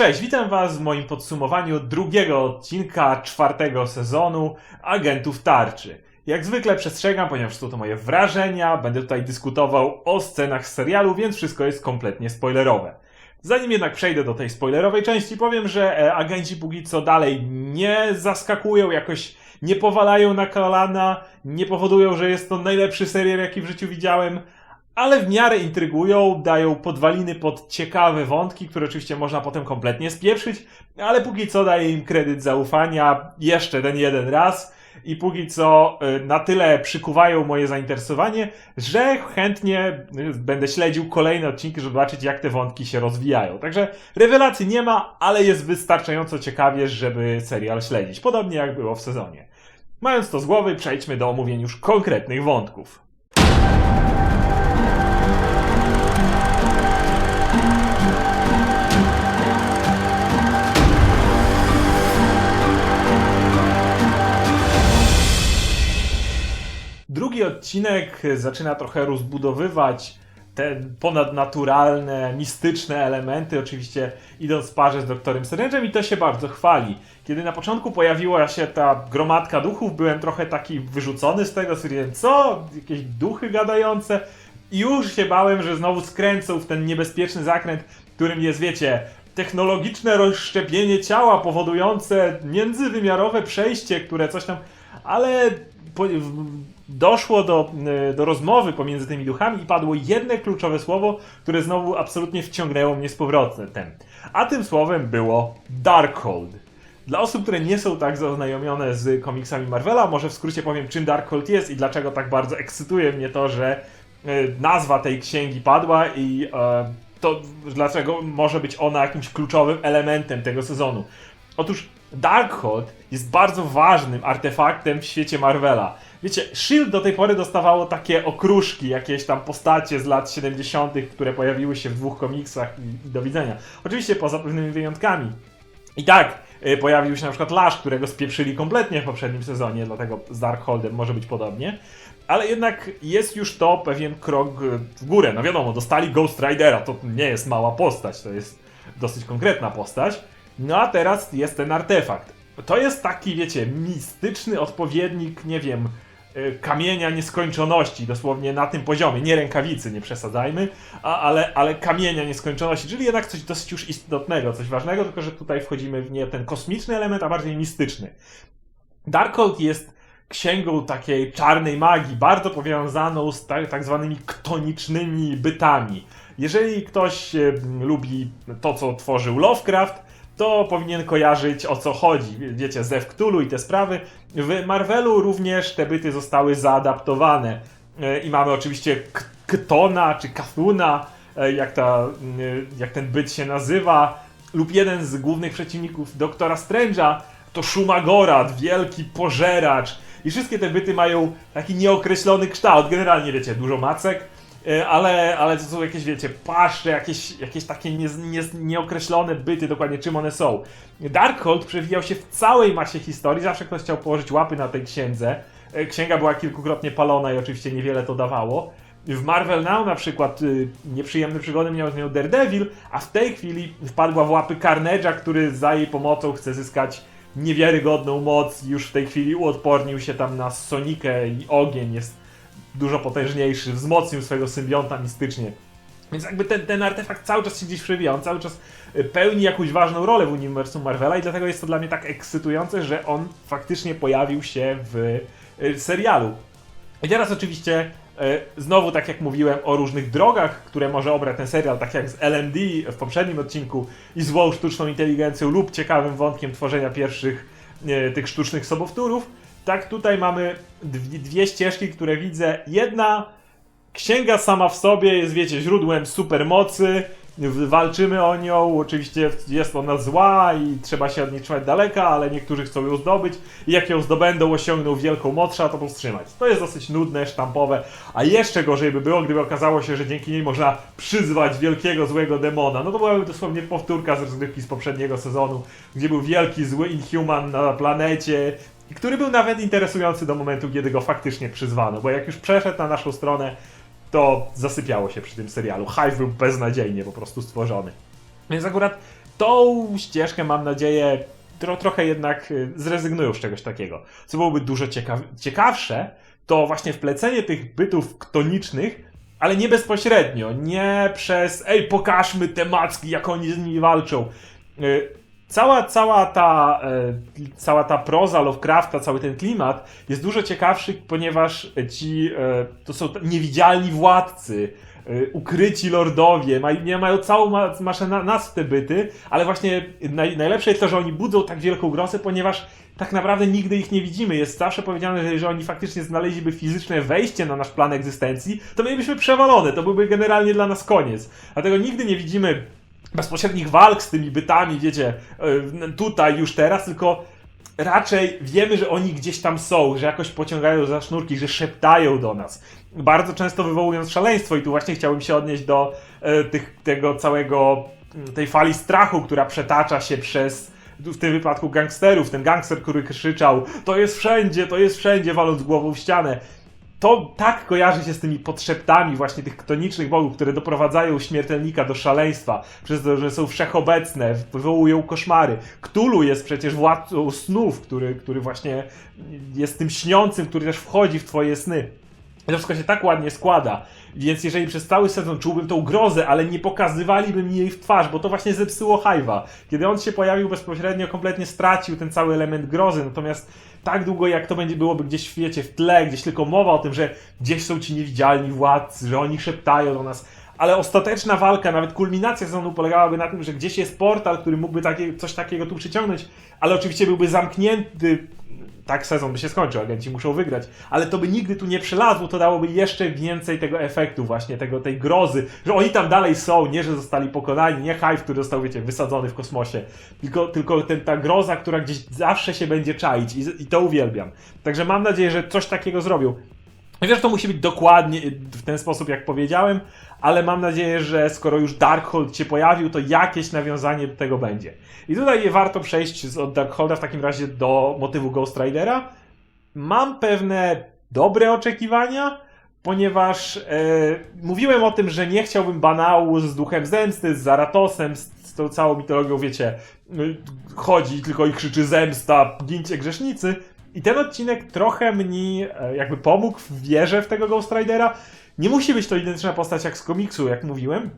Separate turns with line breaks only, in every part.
Cześć, witam Was w moim podsumowaniu drugiego odcinka czwartego sezonu Agentów Tarczy. Jak zwykle przestrzegam, ponieważ są to moje wrażenia, będę tutaj dyskutował o scenach z serialu, więc wszystko jest kompletnie spoilerowe. Zanim jednak przejdę do tej spoilerowej części, powiem, że e, agenci póki co dalej nie zaskakują, jakoś nie powalają na kolana, nie powodują, że jest to najlepszy serial, jaki w życiu widziałem, ale w miarę intrygują, dają podwaliny pod ciekawe wątki, które oczywiście można potem kompletnie spieprzyć, ale póki co daję im kredyt zaufania jeszcze ten jeden raz i póki co y, na tyle przykuwają moje zainteresowanie, że chętnie y, będę śledził kolejne odcinki, żeby zobaczyć jak te wątki się rozwijają. Także rewelacji nie ma, ale jest wystarczająco ciekawie, żeby serial śledzić, podobnie jak było w sezonie. Mając to z głowy, przejdźmy do omówienia już konkretnych wątków. Odcinek zaczyna trochę rozbudowywać te ponadnaturalne, mistyczne elementy, oczywiście idąc w parze z doktorem Strange'em i to się bardzo chwali. Kiedy na początku pojawiła się ta gromadka duchów, byłem trochę taki wyrzucony z tego, stwierdziłem, co? Jakieś duchy gadające? I już się bałem, że znowu skręcą w ten niebezpieczny zakręt, którym jest, wiecie, technologiczne rozszczepienie ciała powodujące międzywymiarowe przejście, które coś tam... Ale po, w- doszło do, y, do rozmowy pomiędzy tymi duchami i padło jedno kluczowe słowo, które znowu absolutnie wciągnęło mnie z powrotem. A tym słowem było Darkhold. Dla osób, które nie są tak zaznajomione z komiksami Marvela, może w skrócie powiem, czym Darkhold jest i dlaczego tak bardzo ekscytuje mnie to, że y, nazwa tej księgi padła i e, to dlaczego może być ona jakimś kluczowym elementem tego sezonu. Otóż Darkhold jest bardzo ważnym artefaktem w świecie Marvela. Wiecie, Shield do tej pory dostawało takie okruszki, jakieś tam postacie z lat 70., które pojawiły się w dwóch komiksach i, i do widzenia. Oczywiście poza pewnymi wyjątkami. I tak, y, pojawił się na przykład Lash, którego spieprzyli kompletnie w poprzednim sezonie, dlatego z Darkholdem może być podobnie. Ale jednak jest już to pewien krok y, w górę. No wiadomo, dostali Ghost Ridera, to nie jest mała postać, to jest dosyć konkretna postać. No a teraz jest ten artefakt. To jest taki, wiecie, mistyczny odpowiednik, nie wiem, y, kamienia nieskończoności, dosłownie na tym poziomie, nie rękawicy, nie przesadzajmy, a, ale, ale kamienia nieskończoności, czyli jednak coś dosyć już istotnego, coś ważnego, tylko że tutaj wchodzimy w nie ten kosmiczny element, a bardziej mistyczny. Darkhold jest księgą takiej czarnej magii, bardzo powiązaną z tak, tak zwanymi ktonicznymi bytami. Jeżeli ktoś e, lubi to, co tworzył Lovecraft, to powinien kojarzyć o co chodzi. Wie- Wiecie, Zew Cthulhu i te sprawy. W Marvelu również te byty zostały zaadaptowane. E, I mamy oczywiście Ktona czy Kathuna, e, jak, ta, jak ten byt się nazywa, lub jeden z głównych przeciwników Doktora Strange'a to Shumagorat, wielki pożeracz. I wszystkie te byty mają taki nieokreślony kształt. Generalnie wiecie, dużo macek, ale, ale to są jakieś, wiecie, paszcze, jakieś, jakieś takie nie, nie, nieokreślone byty, dokładnie czym one są. Darkhold przewijał się w całej masie historii, zawsze ktoś chciał położyć łapy na tej księdze. E, Księga była kilkukrotnie palona i oczywiście niewiele to dawało. W Marvel Now na przykład y, nieprzyjemne przygody miał z nią Daredevil, a w tej chwili wpadła w łapy Carnage'a, który za jej pomocą chce zyskać niewiarygodną moc. Już w tej chwili uodpornił się tam na Sonikę i ogień, jest dużo potężniejszy, wzmocnił swojego symbionta mistycznie. Więc jakby ten, ten artefakt cały czas się gdzieś przewija, on cały czas y, pełni jakąś ważną rolę w uniwersum Marvela i dlatego jest to dla mnie tak ekscytujące, że on faktycznie pojawił się w y, serialu. I teraz oczywiście e, znowu tak jak mówiłem o różnych drogach, które może obrać ten serial, tak jak z LMD w poprzednim odcinku i złą sztuczną inteligencją lub ciekawym wątkiem tworzenia pierwszych tych sztucznych sobowtórów, tak tutaj mamy dwie, ścieżki, które widzę. Jedna księga sama w sobie jest, wiecie, źródłem supermocy, walczymy o nią, oczywiście jest ona zła i trzeba się od niej trzymać daleka, ale niektórzy chcą ją zdobyć i jak ją zdobędą, osiągną wielką moc, trzeba to powstrzymać. To jest dosyć nudne, sztampowe, a jeszcze gorzej by było, gdyby okazało się, że dzięki niej można przyzwać wielkiego, złego demona. No to byłaby dosłownie powtórka z rozgrywki z poprzedniego sezonu, gdzie był wielki, zły Inhuman na planecie, i który był nawet interesujący do momentu, kiedy go faktycznie przyzwano, bo jak już przeszedł na naszą stronę, to zasypiało się przy tym serialu. Hive był beznadziejnie po prostu stworzony. Więc akurat tą ścieżkę mam nadzieję tro, trochę jednak y, zrezygnują z czegoś takiego. Co byłoby dużo ciekaw ciekawsze, to właśnie wplecenie tych bytów ktonicznych, ale nie bezpośrednio, nie przez ej, pokażmy te macki, jak oni z nimi walczą. Y, Cała, cała, ta, e, cała ta proza Lovecrafta, cały ten klimat jest dużo ciekawszy, ponieważ ci e, to są niewidzialni władcy, e, ukryci lordowie, maj, nie mają całą ma, maszę na, nas te byty, ale właśnie naj, najlepsze jest to, że oni budzą tak wielką grozę, ponieważ tak naprawdę nigdy ich nie widzimy. Jest zawsze powiedziane, że jeżeli oni faktycznie znaleźliby fizyczne wejście na nasz plan egzystencji, to mielibyśmy przewalone, to byłby generalnie dla nas koniec. Dlatego nigdy nie widzimy bezpośrednich walk z tymi bytami, wiecie, y, tutaj, już teraz, tylko raczej wiemy, że oni gdzieś tam są, że jakoś pociągają za sznurki, że szeptają do nas. Bardzo często wywołując szaleństwo i tu właśnie chciałbym się odnieść do e, tych, tego całego, tej fali strachu, która przetacza się przez w tym wypadku gangsterów, ten gangster, który krzyczał to jest wszędzie, to jest wszędzie, waląc głową w ścianę to tak kojarzy się z tymi podszeptami właśnie tych ktonicznych bogów, które doprowadzają śmiertelnika do szaleństwa, przez to, że są wszechobecne, wywołują koszmary. Ktulu jest przecież władcą snów, który, który właśnie jest tym śniącym, który też wchodzi w twoje sny. To wszystko się tak ładnie składa. Więc jeżeli przez cały sezon czułbym tą grozę, ale nie pokazywaliby mi jej w twarz, bo to właśnie zepsuło Hive'a. Kiedy on się pojawił bezpośrednio, kompletnie stracił ten cały element grozy. Natomiast tak długo jak to będzie byłoby gdzieś w świecie, w tle, gdzieś tylko mowa o tym, że gdzieś są ci niewidzialni władcy, że oni szeptają do nas. Ale ostateczna walka, nawet kulminacja sezonu polegałaby na tym, że gdzieś jest portal, który mógłby takie, coś takiego tu przyciągnąć, ale oczywiście byłby zamknięty. Tak sezon by się skończył, agenci muszą wygrać, ale to by nigdy tu nie przelazło, to dałoby jeszcze więcej tego efektu właśnie, tego, tej grozy, że oni tam dalej są, nie, że zostali pokonani, nie Hive, który został, wiecie, wysadzony w kosmosie, tylko, tylko ten, ta groza, która gdzieś zawsze się będzie czaić i, i to uwielbiam. Także mam nadzieję, że coś takiego Wiem, że to musi być dokładnie w ten sposób, jak powiedziałem, ale mam nadzieję, że skoro już Darkhold się pojawił, to jakieś nawiązanie do tego będzie. I tutaj warto przejść od Darkholda w takim razie do motywu Ghost Ridera. Mam pewne dobre oczekiwania, ponieważ e, mówiłem o tym, że nie chciałbym banału z duchem zemsty, z Zaratosem, z, z tą całą mitologią, wiecie, y, chodzi tylko i krzyczy zemsta, gincie grzesznicy. I ten odcinek trochę mi e, jakby pomógł w wierze w tego Ghost Ridera. Nie musi być to identyczna postać jak z komiksu, jak mówiłem,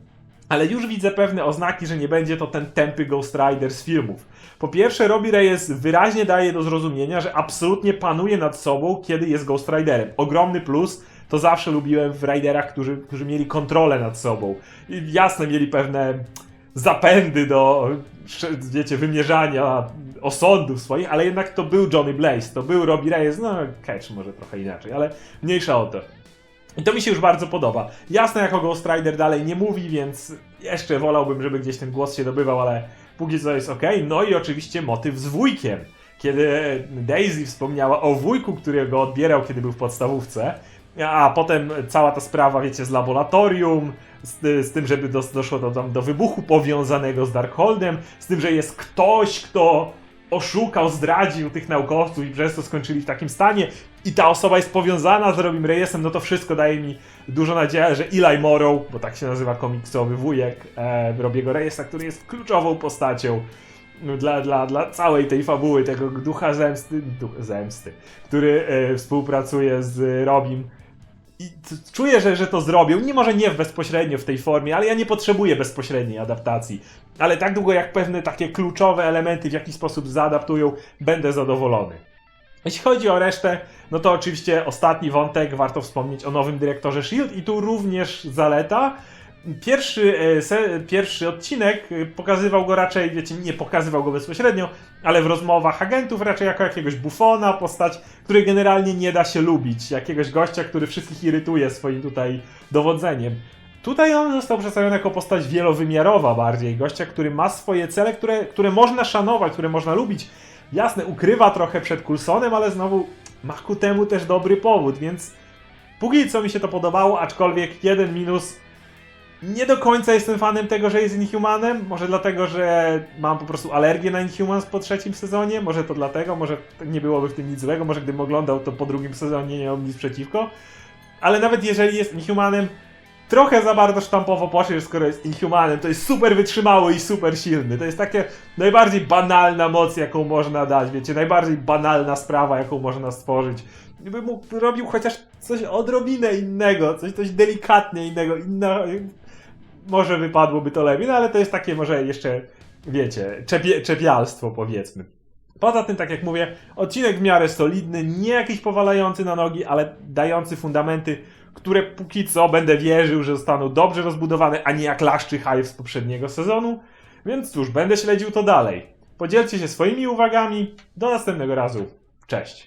ale już widzę pewne oznaki, że nie będzie to ten tępy Ghost Rider z filmów. Po pierwsze, Robbie Reyes wyraźnie daje do zrozumienia, że absolutnie panuje nad sobą, kiedy jest Ghost Riderem. Ogromny plus, to zawsze lubiłem w Riderach, którzy, którzy mieli kontrolę nad sobą. I jasne, mieli pewne zapędy do, wiecie, wymierzania osądów swoich, ale jednak to był Johnny Blaze, to był Robbie Reyes, no Catch może trochę inaczej, ale mniejsza o to. I to mi się już bardzo podoba. Jasne, jako Ghost Rider dalej nie mówi, więc jeszcze wolałbym, żeby gdzieś ten głos się dobywał, ale póki co jest ok. No i oczywiście motyw z wujkiem. Kiedy Daisy wspomniała o wujku, który go odbierał, kiedy był w podstawówce, a potem cała ta sprawa, wiecie, z laboratorium, z, z tym, żeby dos, doszło do, tam, do wybuchu powiązanego z Darkholdem, z tym, że jest ktoś, kto oszukał, zdradził tych naukowców i przez to skończyli w takim stanie i ta osoba jest powiązana z Robim Reyesem, no to wszystko daje mi dużo nadziei, że Eli Morrow, bo tak się nazywa komiksowy wujek e, Robiego Reyesa, który jest kluczową postacią dla, dla, dla całej tej fabuły, tego ducha zemsty, duch, zemsty, który e, współpracuje z Robim. I czuję, że, że to zrobią. Nie może nie bezpośrednio w tej formie, ale ja nie potrzebuję bezpośredniej adaptacji. Ale tak długo jak pewne takie kluczowe elementy w jakiś sposób zaadaptują, będę zadowolony. Jeśli chodzi o resztę, no to oczywiście ostatni wątek, warto wspomnieć o nowym dyrektorze SHIELD i tu również zaleta. Pierwszy, e, se, pierwszy odcinek e, pokazywał go raczej, wiecie, nie pokazywał go bezpośrednio, ale w rozmowach agentów raczej jako jakiegoś bufona, postać, której generalnie nie da się lubić. Jakiegoś gościa, który wszystkich irytuje swoim tutaj dowodzeniem. Tutaj on został przedstawiony jako postać wielowymiarowa bardziej. Gościa, który ma swoje cele, które, które można szanować, które można lubić. Jasne, ukrywa trochę przed Coulsonem, ale znowu ma ku temu też dobry powód, więc póki co mi się to podobało, aczkolwiek jeden minus. Nie do końca jestem fanem tego, że jest Inhumanem. Może dlatego, że mam po prostu alergię na Inhumans po trzecim sezonie. Może to dlatego, może nie byłoby w tym nic złego. Może gdybym oglądał to po drugim sezonie nie miałbym nic przeciwko. Ale nawet jeżeli jest Inhumanem, trochę za bardzo sztampowo poszli, że skoro jest Inhumanem, to jest super wytrzymały i super silny. To jest takie najbardziej banalna moc, jaką można dać, wiecie, najbardziej banalna sprawa, jaką można stworzyć. Gdyby mógł, robił chociaż coś odrobinę innego, coś, coś delikatnie innego, inna, może wypadłoby to lepiej, no ale to jest takie może jeszcze, wiecie, czepie, czepialstwo powiedzmy. Poza tym, tak jak mówię, odcinek w miarę solidny, nie jakiś powalający na nogi, ale dający fundamenty, które póki co będę wierzył, że zostaną dobrze rozbudowane, a nie jak laszczy hype z poprzedniego sezonu. Więc cóż, będę śledził to dalej. Podzielcie się swoimi uwagami. Do następnego razu. Cześć.